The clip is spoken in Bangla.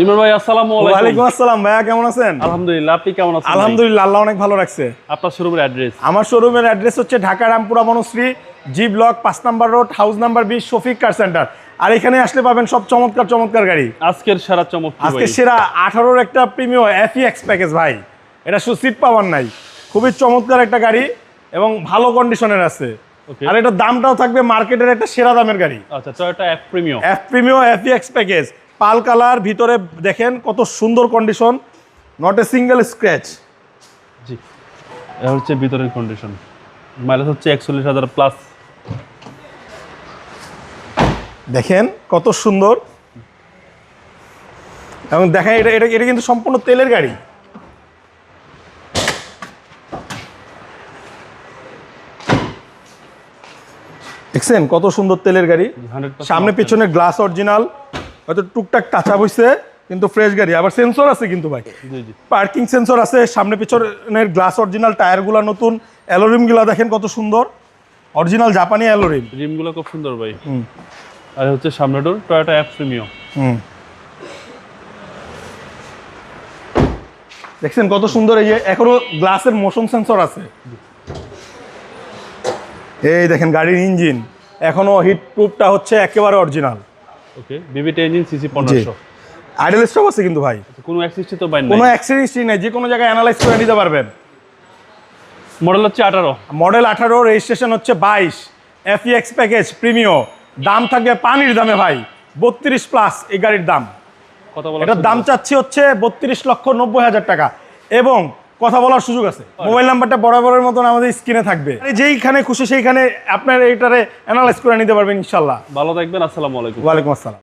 ইমরান ভাই আসসালামু আলাইকুম। ওয়ালাইকুম আসসালাম ভাইয়া কেমন আছেন? আলহামদুলিল্লাহ আপনি কেমন আছেন আলহামদুলিল্লাহ আল্লাহ অনেক ভালো রাখছে। আপনার শোরুমের অ্যাড্রেস আমার শোরুমের অ্যাড্রেস হচ্ছে ঢাকা রামপুরা বনশ্রী জি ব্লক পাঁচ নাম্বার রোড হাউস নাম্বার বিশ শফিক কার সেন্টার আর এখানে আসলে পাবেন সব চমৎকার চমৎকার গাড়ি। আজকের সারা চমক আজকে সেরা আঠারোর একটা প্রিমিয়াম প্যাকেজ ভাই। এটা পাওয়ার নাই। খুবই চমৎকার একটা গাড়ি এবং ভালো কন্ডিশনের আছে. আর এটার দামটাও থাকবে মার্কেটের একটা সেরা দামের গাড়ি। আচ্ছা Toyota F premium F premium package pearl colour ভিতরে দেখেন কত সুন্দর condition not a single scratch জি এটা হচ্ছে ভিতরের কন্ডিশন মাইলেজ হচ্ছে একচল্লিশ হাজার প্লাস দেখেন কত সুন্দর। এবং দেখেন এটা এটা এটা কিন্তু সম্পূর্ণ তেলের গাড়ি। দেখছেন কত সুন্দর তেলের গাড়ি? সামনে পিছনে গ্লাস অরিজিনাল হয়তো টুকটাক টাচা হইছে কিন্তু ফ্রেশ গাড়ি। আবার সেন্সর আছে কিন্তু ভাই। পার্কিং সেন্সর আছে সামনে পিছনের গ্লাস অরিজিনাল টায়ারগুলো নতুন। অ্যালোরিমগুলো দেখেন কত সুন্দর। অরিজিনাল জাপানি অ্যালোরিম রিমগুলো খুব সুন্দর ভাই। আর হচ্ছে সামনে ডোর টয়োটা এফ প্রিমিয়াম হুম। দেখছেন কত সুন্দর এই যে এখনও গ্লাসের মোশন সেন্সর আছে। এই দেখেন গাড়ির ইঞ্জিন এখনও হিট প্রুফটা হচ্ছে একেবারে original okay VVT engine CC পনেরোশো। আইডল স্টপ আছে কিন্তু ভাই। কোনো অ্যাক্সিস্টি তো বাইন কোনো নাই নেই যে কোনো জায়গায় অ্যানালাইজ করে নিতে পারবেন। মডেল হচ্ছে আঠারো। মডেল আঠারো রেজিস্ট্রেশন হচ্ছে বাইশ। এফইএক্স প্যাকেজ প্রিমিও দাম থাকবে পানির দামে ভাই বত্রিশ প্লাস এই গাড়ির দাম। কথা বলা এটার দাম চাচ্ছি হচ্ছে বত্রিশ লক্ষ নব্বই হাজার টাকা। এবং কথা বলার সুযোগ আছে। মোবাইল নাম্বারটা বরাবরের মতন আমাদের স্ক্রিনে থাকবে। যেইখানে খুশি সেইখানে আপনার এইটারে অ্যানালাইজ করে নিতে পারবেন ইনশাল্লাহ ভালো থাকবেন আসসালামু আলাইকুম। ওয়ালাইকুম আসসালাম।